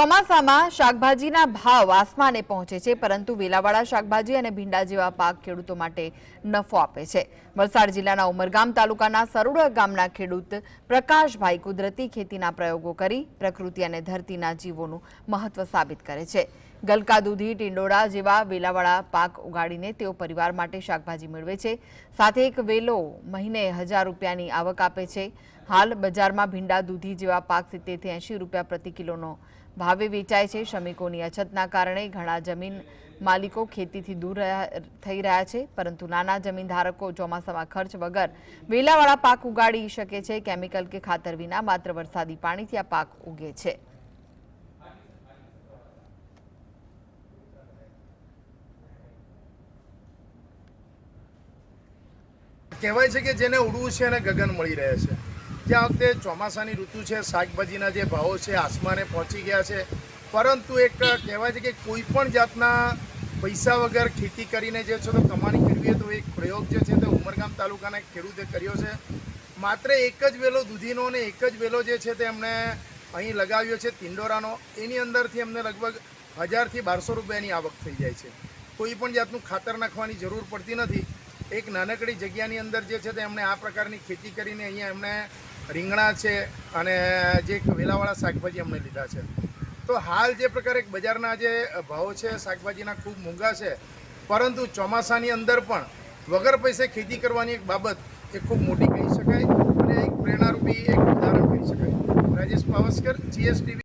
ચોમાસામાં શાકભાજીના ભાવ આસમાને પહોંચે છે, પરંતુ વેલાવાળા શાકભાજી અને ભીંડા જેવા પાક ખેડૂતો માટે નફો આપે છે. વલસાડ જિલ્લાના ઉમરગામ તાલુકાના સરોડા ગામના ખેડૂત પ્રકાશભાઈ કુદરતી ખેતીના પ્રયોગો કરી પ્રકૃતિ અને ધરતીના જીવોનું મહત્વ સાબિત કરે છે. ગલકા દૂધી, ટિંડોળા જેવા વેલાવાળા પાક ઉગાડીને તેઓ પરિવાર માટે શાકભાજી મેળવે છે. સાથે એક વેલો મહિને હજાર રૂપિયાની આવક આપે છે. હાલ બજારમાં ભીંડા દૂધી જેવા પાક સિત્તેરથી એંશી રૂપિયા પ્રતિ કિલોનો ભાવે વેચાય છે. શ્રમિકોની અછતના કારણે ઘણા જમીન માલિકો ખેતીથી દૂર થઈ રહ્યા છે. પરંતુ નાના જમીન ધારકો ચોમાસામાં ખર્ચ વગર વેલાવાળા પાક ઉગાડી શકે છે. કેમિકલ કે ખાતર વિના માત્ર વરસાદી પાણીથી આ પાક ઉગે છે. કહેવાય છે કે જેને ઉડવું છે એને ગગન મળી રહે છે. જે વખતે ચોમાસાની ઋતુ છે, શાકભાજીના જે ભાવો છે, આસમાને પહોંચી ગયા છે. પરંતુ એક કહેવાય છે કે કોઈ પણ જાતના પૈસા વગર ખેતી કરીને જે છે તો કમાણી કરવી તો એક પ્રયોગ જે છે તે ઉમરગામ તાલુકાના ખેડૂતે કર્યો છે. માત્ર એક જ વેલો દૂધીનો અને એક જ વેલો જે છે તે એમણે અહીં લગાવ્યો છે તિંડોરાનો એની અંદરથી એમને લગભગ હજારથી બારસો રૂપિયાની આવક થઈ જાય છે. કોઈ પણ જાતનું ખાતર નાખવાની જરૂર પડતી નથી. એક નાનકડી જગ્યાની અંદર જે છે તે એમણે આ પ્રકારની ખેતી કરીને અહીંયા એમણે રીંગણા છે અને જે વેલાવાળા શાકભાજી એમણે લીધા છે. તો હાલ જે પ્રકારે બજારના જે ભાવો છે, શાકભાજીના ખૂબ મોંઘા છે, પરંતુ ચોમાસાની અંદર પણ વગર પૈસે ખેતી કરવાની એક બાબત એ ખૂબ મોટી કહી શકાય અને એક પ્રેરણારૂપી એક ઉદાહરણ કહી શકાય. રાજેશ પાવસ્કર જીએસટીવી